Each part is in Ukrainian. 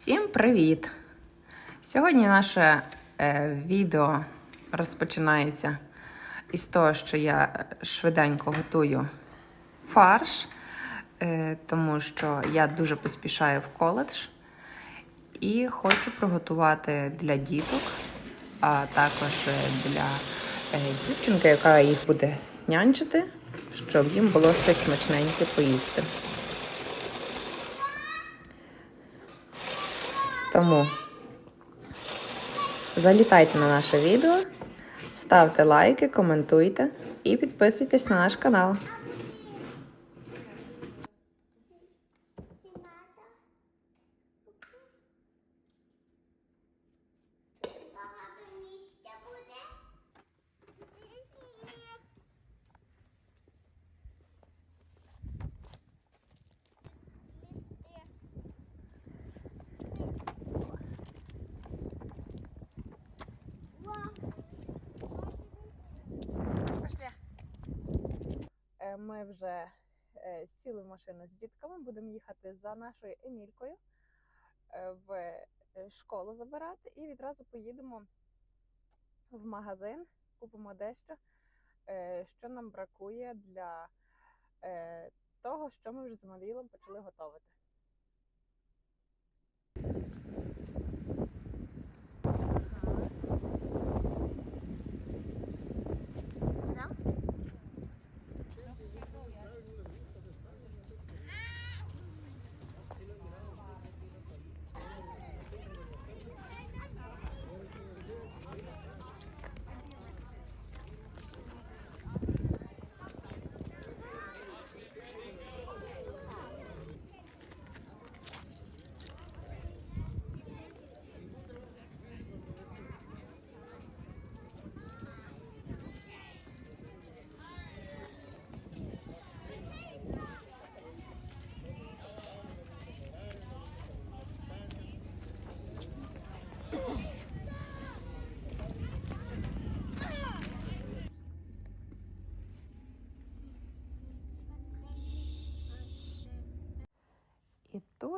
Всім привіт! Сьогодні наше е, відео розпочинається із того, що я швиденько готую фарш, е, тому що я дуже поспішаю в коледж і хочу приготувати для діток, а також для е, дівчинки, яка їх буде нянчити, щоб їм було щось смачненьке поїсти. Тому залітайте на наше відео, ставте лайки, коментуйте і підписуйтесь на наш канал. Ми вже е, сіли в машину з дітками, будемо їхати за нашою Емількою е, в е, школу забирати і відразу поїдемо в магазин, купимо дещо, е, що нам бракує для е, того, що ми вже з Малілом почали готувати.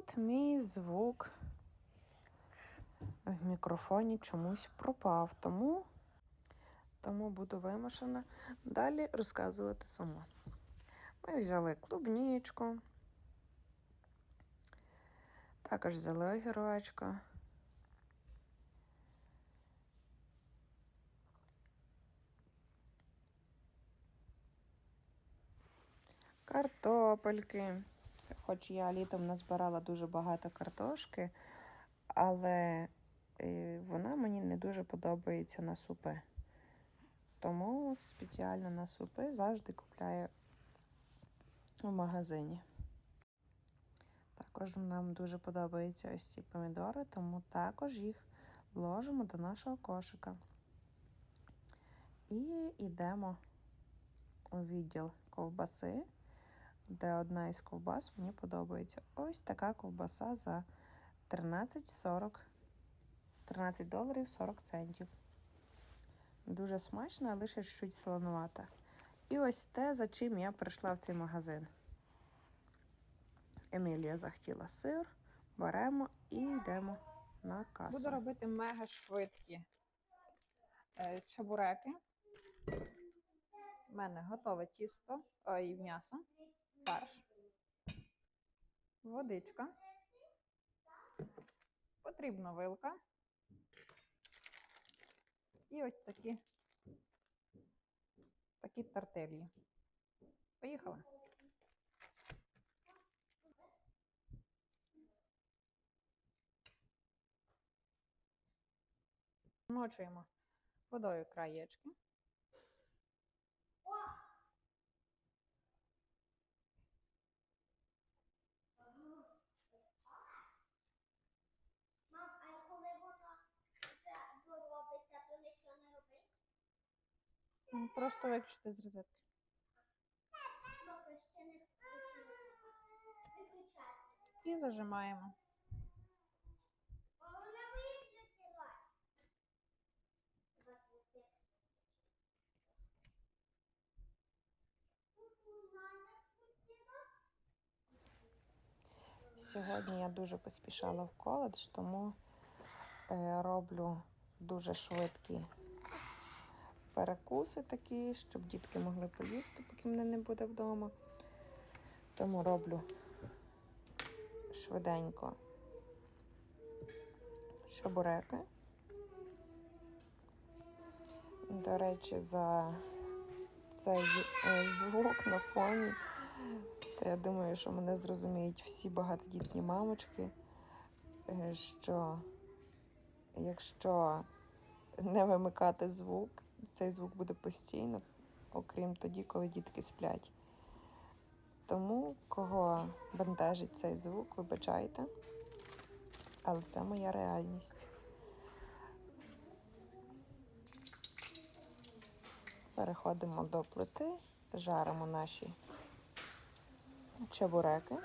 Тут мій звук в мікрофоні чомусь пропав, тому, тому буду вимушена далі розказувати сама. Ми взяли клубнічку, також взяли огірочка. Картопельки. Хоч я літом назбирала дуже багато картошки, але е, вона мені не дуже подобається на супи. Тому спеціально на супи завжди купляю у магазині. Також нам дуже подобаються ось ці помідори, тому також їх вложимо до нашого кошика. І йдемо у відділ ковбаси де одна із ковбас мені подобається. Ось така ковбаса за 13,40 13 доларів 40 центів. Дуже смачна, лише чуть солонувата. І ось те, за чим я прийшла в цей магазин. Емілія захотіла сир, беремо і йдемо на касу. Буду робити мега швидкі е, чебуреки. У мене готове тісто ой, м'ясо фарш, водичка, потрібна вилка і ось такі, такі тартелі. Поїхали. Мочуємо водою краєчки. Мам, а коли воно вже доробиться, то нічого не робить? М, Просто виключити з розетки. І зажимаємо. Сьогодні я дуже поспішала в коледж, тому е, роблю дуже швидкі перекуси такі, щоб дітки могли поїсти, поки мене не буде вдома. Тому роблю швиденько чебуреки. До речі, за цей е, звук на фоні. Та я думаю, що мене зрозуміють всі багатодітні мамочки, е, що якщо не вимикати звук, цей звук буде постійно, окрім тоді, коли дітки сплять. Тому, кого бентежить цей звук, вибачайте, але це моя реальність. Переходимо до плити, жаримо наші чебуреки.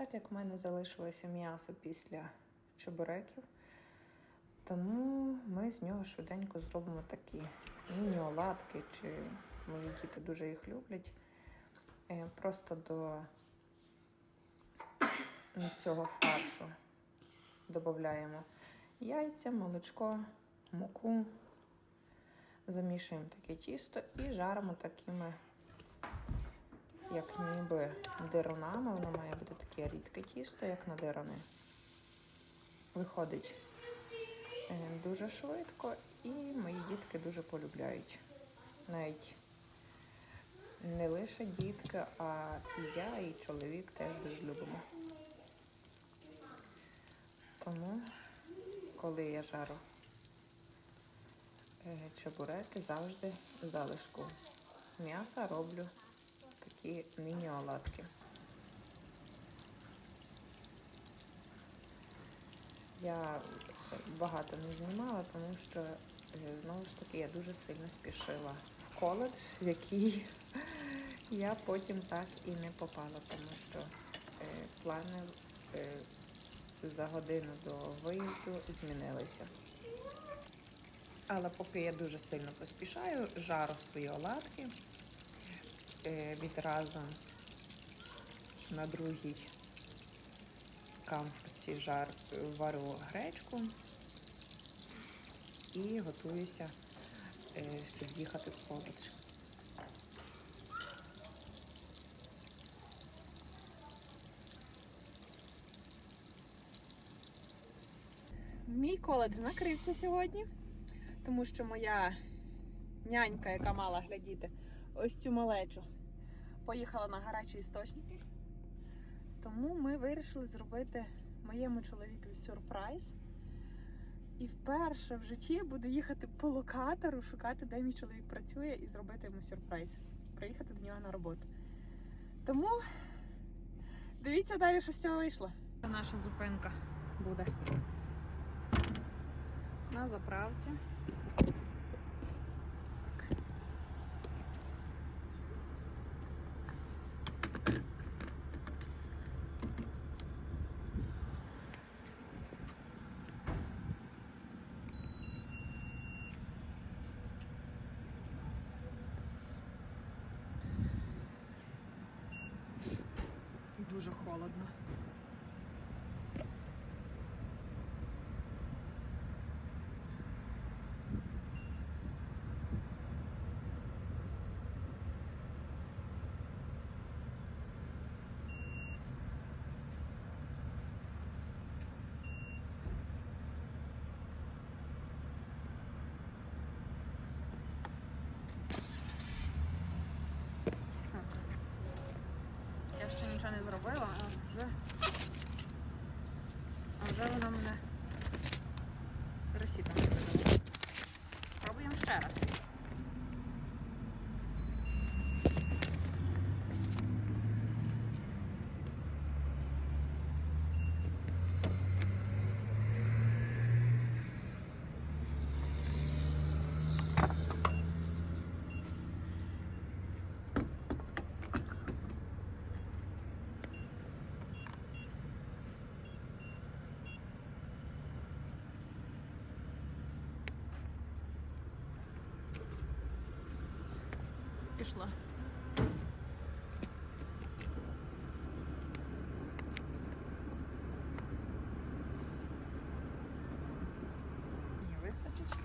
Так як в мене залишилося м'ясо після чебуреків, тому ми з нього швиденько зробимо такі міні-оладки, чи мої діти дуже їх люблять. Е, Просто до цього фаршу додаємо яйця, молочко, муку, замішуємо таке тісто і жаримо такими, як ніби дирунами. Воно має бути таке рідке тісто, як на дирони. Виходить е, дуже швидко, і мої дітки дуже полюбляють. Навіть не лише дітки, а і я, і чоловік теж дуже любимо. Тому, коли я жару е, чебуреки, завжди залишку м'яса роблю такі міні-оладки. Я багато не знімала, тому що е, знову ж таки я дуже сильно спішила в коледж, в який я потім так і не попала, тому що е, плани е, за годину до виїзду змінилися. Але поки я дуже сильно поспішаю, жару свої оладки відразу на другій камфорці жар варю гречку і готуюся, е, щоб їхати в коледж. Мій коледж накрився сьогодні, тому що моя нянька, яка мала глядіти ось цю малечу, поїхала на гарячі істочники. Тому ми вирішили зробити моєму чоловікові сюрприз. І вперше в житті буду їхати по локатору, шукати, де мій чоловік працює, і зробити йому сюрприз. Приїхати до нього на роботу. Тому дивіться далі, що з цього вийшло. Це наша зупинка буде на заправці. Дуже холодно. Я ще нічого не зробила, а вже, а вже вона мене пошла. не вистачить.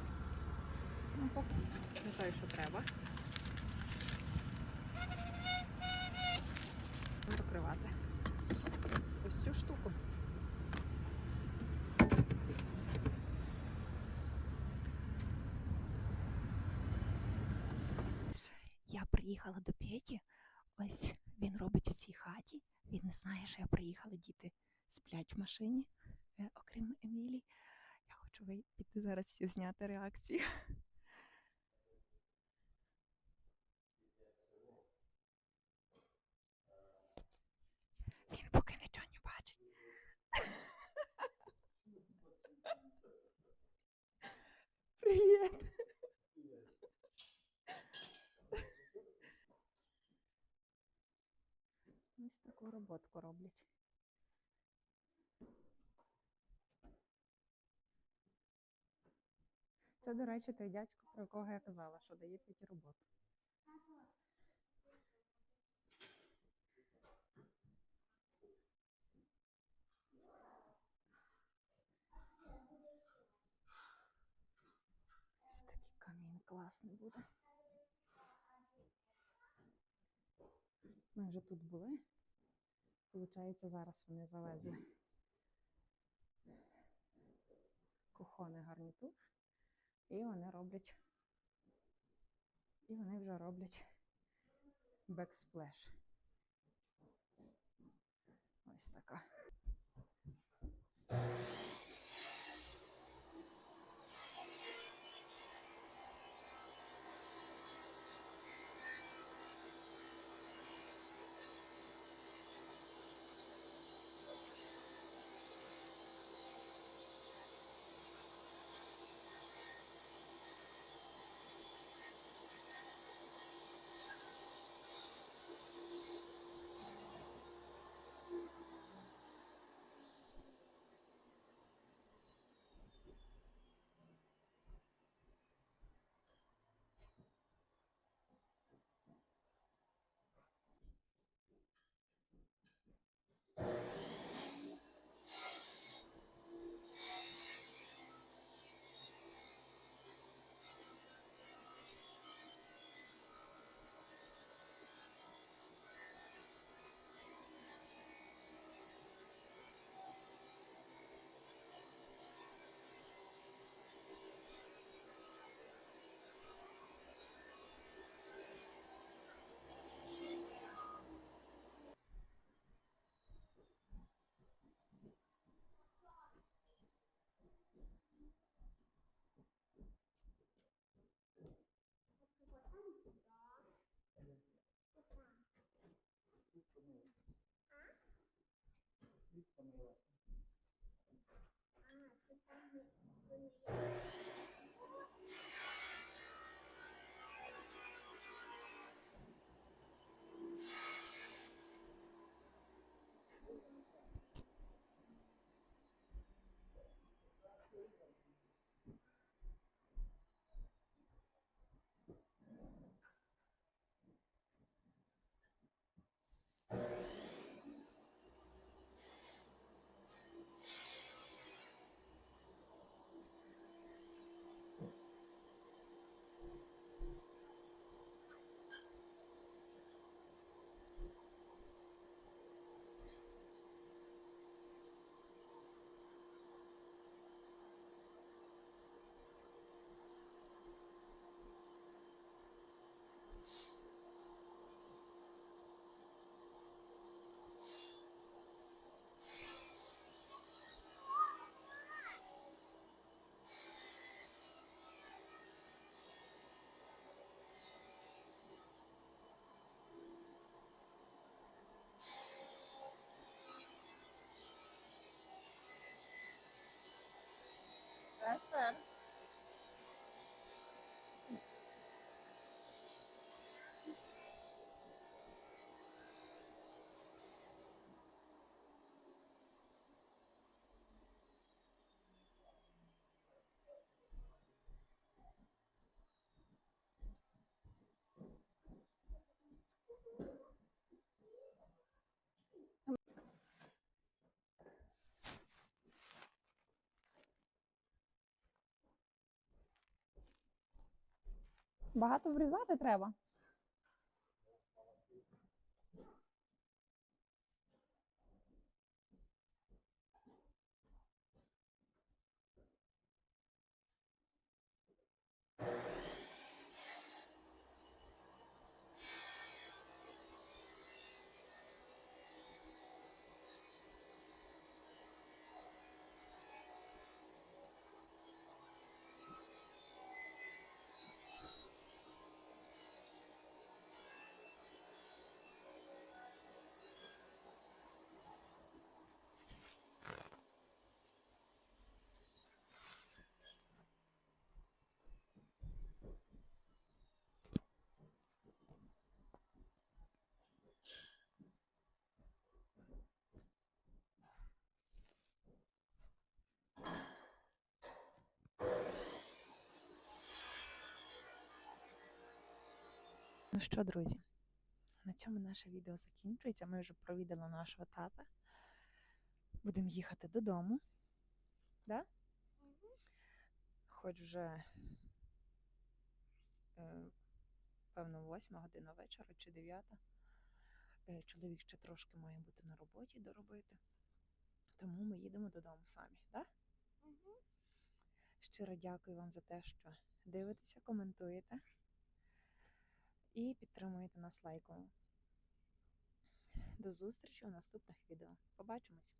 Ну, поки не той, що треба. Закривати. Ось цю штуку. Я приїхала до Петі. Ось він робить в цій хаті. Він не знає, що я приїхала. Діти сплять в машині, е, окрім Емілі. Я хочу піти зараз зняти реакцію. Він поки нічого не бачить. Привіт! Ось таку роботку роблять. Це, до речі, той дядько, про якого я казала, що дає п'яті роботу. Ось такий камін класний буде. Ми вже тут були. Получається, зараз вони завезли кухонний гарнітур. І вони роблять. І вони вже роблять бексплеш. Ось така. for us. Багато врізати треба. Ну що, друзі, на цьому наше відео закінчується. Ми вже провідали нашого тата. Будемо їхати додому. Да? Хоч вже, е, певно, 8 година вечора чи 9. Е, Чоловік ще трошки має бути на роботі доробити. Тому ми їдемо додому самі. Да? Щиро дякую вам за те, що дивитеся, коментуєте і підтримуєте нас лайком. До зустрічі у наступних відео. Побачимось!